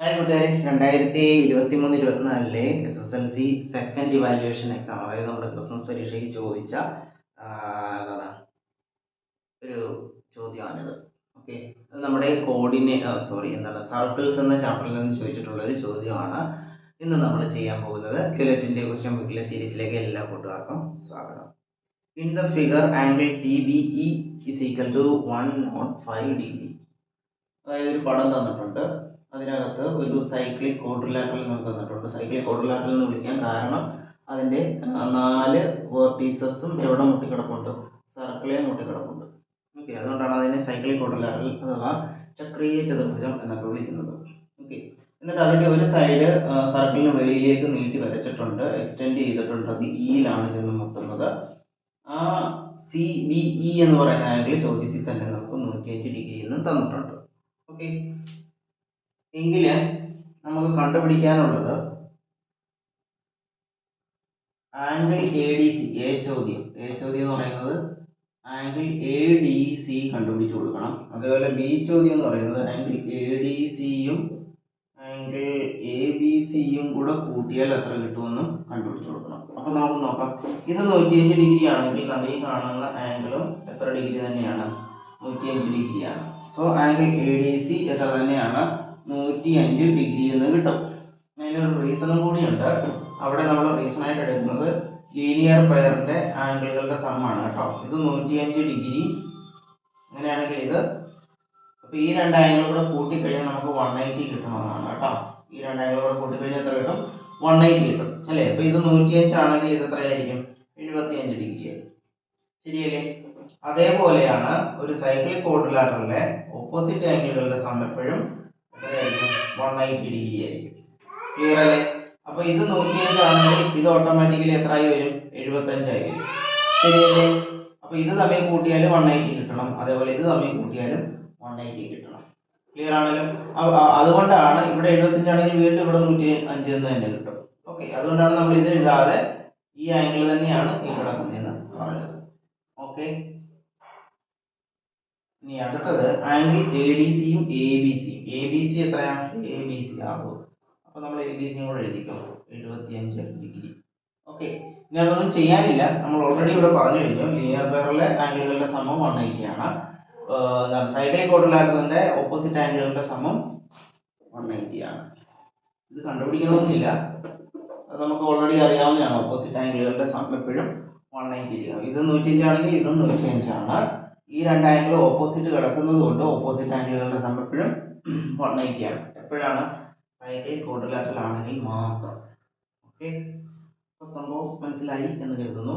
Hi കൂട്ടുകാരെ. രണ്ടായിരത്തി ഇരുപത്തി മൂന്ന് ഇരുപത്തിനാലിലെ S S L C second evaluation exam അതായത് നമ്മുടെ ക്രിസ്മസ് പരീക്ഷയ്ക്ക് ചോദിച്ച എന്താണ് ഒരു ചോദ്യമാണിത്. ഓക്കെ അത് നമ്മുടെ കോഡിനെ സോറി എന്താണ് സർക്കിൾസ് എന്ന ചാപ്റ്ററിൽ നിന്ന് ചോദിച്ചിട്ടുള്ള ഒരു ചോദ്യമാണ്. ഇന്ന് നമ്മൾ ചെയ്യാൻ പോകുന്നത് ക്യുലറ്റിന്റെ ക്വസ്റ്റ്യൻ ബുക്കിലെ സീരീസിലേക്ക് എല്ലാ കൂട്ടുകാർക്കും സ്വാഗതം. In the figure angle C B E is equal to one nought five degree അതായത് ഒരു പടം തന്നിട്ടുണ്ട്. അതിനകത്ത് ഒരു സൈക്ലിക് കോഡ്രിലാറ്ററൽ നമുക്ക് തന്നിട്ടുണ്ട് സൈക്ലിക് കോഡ്രിലാറ്ററൽ എന്ന് വിളിക്കാൻ കാരണം അതിന്റെ നാല് വേർട്ടീസസും എവിടെ മുട്ടിക്കിടപ്പുണ്ട്. സർക്കിളെ മുട്ടിക്കിടപ്പുണ്ട്. ഓക്കെ അതുകൊണ്ടാണ് അതിനെ സൈക്ലിക് കോഡ്രിലാറ്ററൽ അഥവാ ചക്രീയ ചതുർഭുജം എന്നൊക്കെ വിളിക്കുന്നത്. ഓക്കെ എന്നിട്ട് അതിന്റെ ഒരു സൈഡ് സർക്കിളിന് വെളിയിലേക്ക് നീട്ടി വരച്ചിട്ടുണ്ട്. എക്സ്റ്റെൻഡ് ചെയ്തിട്ടുണ്ട്. അത് ഇയിലാണ് ചെന്ന് മുട്ടുന്നത്. ആ സി ബി ഇ എന്ന് പറയുന്ന ആംഗിൾ ചോദ്യത്തിൽ തന്നെ നമുക്ക് നൂറ്റിയഞ്ച് ഡിഗ്രി എന്നും തന്നിട്ടുണ്ട്. ഓക്കെ എങ്കിൽ നമുക്ക് കണ്ടുപിടിക്കാനുള്ളത് angle A D C A ചോദ്യം. എ ചോദ്യം എന്ന് പറയുന്നത് ആംഗിൾ എ ഡി സി കണ്ടുപിടിച്ചു കൊടുക്കണം. അതുപോലെ ബി ചോദ്യം എന്ന് പറയുന്നത് ആംഗിൾ എ ഡി സിയും ആംഗിൾ എ ബി സിയും കൂടെ കൂട്ടിയാൽ എത്ര കിട്ടുമെന്നും കണ്ടുപിടിച്ചു കൊടുക്കണം. അപ്പോൾ നമുക്ക് നോക്കാം. ഇത് നൂറ്റിയഞ്ച് ഡിഗ്രി ആണെങ്കിൽ നമ്മൾ ഈ കാണുന്ന ആംഗിളും എത്ര ഡിഗ്രി തന്നെയാണ്? നൂറ്റിയഞ്ച് ഡിഗ്രിയാണ്. So angle A D C എത്ര തന്നെയാണ്? നൂറ്റി അഞ്ച് ഡിഗ്രി എന്ന് കിട്ടും. അതിനൊരു റീസണും കൂടിയുണ്ട്. അവിടെ നമ്മൾ റീസൺ ആയിട്ട് എടുക്കുന്നത് ലീനിയർ പെയറിന്റെ ആംഗിളുകളുടെ സമ്മാണ് കേട്ടോ. ഇത് നൂറ്റിയഞ്ച് ഡിഗ്രി. അങ്ങനെയാണെങ്കിൽ ഇത് അപ്പോൾ ഈ രണ്ട് ആംഗിൾ കൂടെ കൂട്ടിക്കഴിഞ്ഞാൽ നമുക്ക് വൺ എയ്റ്റി കിട്ടണമെന്നാണ് കേട്ടോ. ഈ രണ്ട് ആംഗിൾ കൂടെ കൂട്ടിക്കഴിഞ്ഞാൽ എത്ര കിട്ടും? വൺ എയ്റ്റി കിട്ടും. അല്ലേ? അപ്പോൾ ഇത് നൂറ്റിയഞ്ച് ആണെങ്കിൽ ഇത് എത്രയായിരിക്കും? എഴുപത്തിയഞ്ച് ഡിഗ്രി ശരിയല്ലേ? അതേപോലെയാണ് ഒരു സൈക്ലിക് കോഡിലാറ്ററിലെ ഓപ്പോസിറ്റ് ആംഗിളുകളുടെ സം എപ്പോഴും വൺ എയ്റ്റി ഡിഗ്രി ആയിരിക്കും. ക്ലിയർ അല്ലേ? അപ്പൊ ഇത് നൂറ്റിയഞ്ച് ആണെങ്കിൽ ഇത് ഓട്ടോമാറ്റിക്കലി എത്രയായി വരും? എഴുപത്തഞ്ചായി വരും. ശരിയല്ലേ? അപ്പൊ ഇത് തമ്മിൽ കൂട്ടിയാലും വൺ എയ്റ്റി കിട്ടണം. അതേപോലെ ഇത് തമ്മിൽ കൂട്ടിയാലും വൺ എയ്റ്റി കിട്ടണം. ക്ലിയർ ആണല്ലോ? അതുകൊണ്ടാണ് ഇവിടെ എഴുപത്തഞ്ചാണെങ്കിൽ വീണ്ടും ഇവിടെ നൂറ്റി അഞ്ച് എന്ന് തന്നെ കിട്ടും. ഓക്കെ അതുകൊണ്ടാണ് നമ്മൾ ഇത് എഴുതാതെ ഈ ആംഗിൾ തന്നെയാണ് ഈ കിടക്കുന്നതെന്ന് പറഞ്ഞത്. ഓക്കെ ഇനി അടുത്തത് ആംഗിൾ എ ഡി സിയും എ സി എത്രയാണ്? എ ബി സി ആകും അപ്പൊ നമ്മൾ എ ബി സിയും കൂടെ എഴുപത്തി അഞ്ച് ഡിഗ്രി. ഓക്കെ. ഇനി അതൊന്നും ചെയ്യാനില്ല. നമ്മൾ ഓൾറെഡി ഇവിടെ പറഞ്ഞു കഴിഞ്ഞു. ലീനിയർ പെയറിലെ ആംഗിളുകളുടെ സമം വൺ എയ്റ്റി ആണ്. സൈഡ് കോഡിലാറ്ററിന്റെ ഓപ്പോസിറ്റ് ആംഗിളുകളുടെ സമം വൺ എയ്റ്റി ആണ്. ഇത് കണ്ടുപിടിക്കണമെന്നില്ല. അത് നമുക്ക് ഓൾറെഡി അറിയാവുന്നതാണ്. ഓപ്പോസിറ്റ് ആംഗിളുകളുടെ സമം എപ്പോഴും വൺ നയന്റി ഡിഗ്രി ഇത് നൂറ്റിയഞ്ച് ആണെങ്കിൽ ഇതും നൂറ്റിയഞ്ചാണ് ഈ രണ്ട് ആംഗിൾ ഓപ്പോസിറ്റ് കിടക്കുന്നത് കൊണ്ട് ഓപ്പോസിറ്റ് ആംഗിളുകളുടെ സമം എപ്പോഴും വൺ എയ്റ്റി ആണ് എപ്പോഴാണ്? സൈഡ് കോഡിലാറ്ററൽ ആണെങ്കിൽ മാത്രം. ഓക്കെ? അപ്പോൾ സംഭവം മനസ്സിലായി എന്ന് കരുതുന്നു.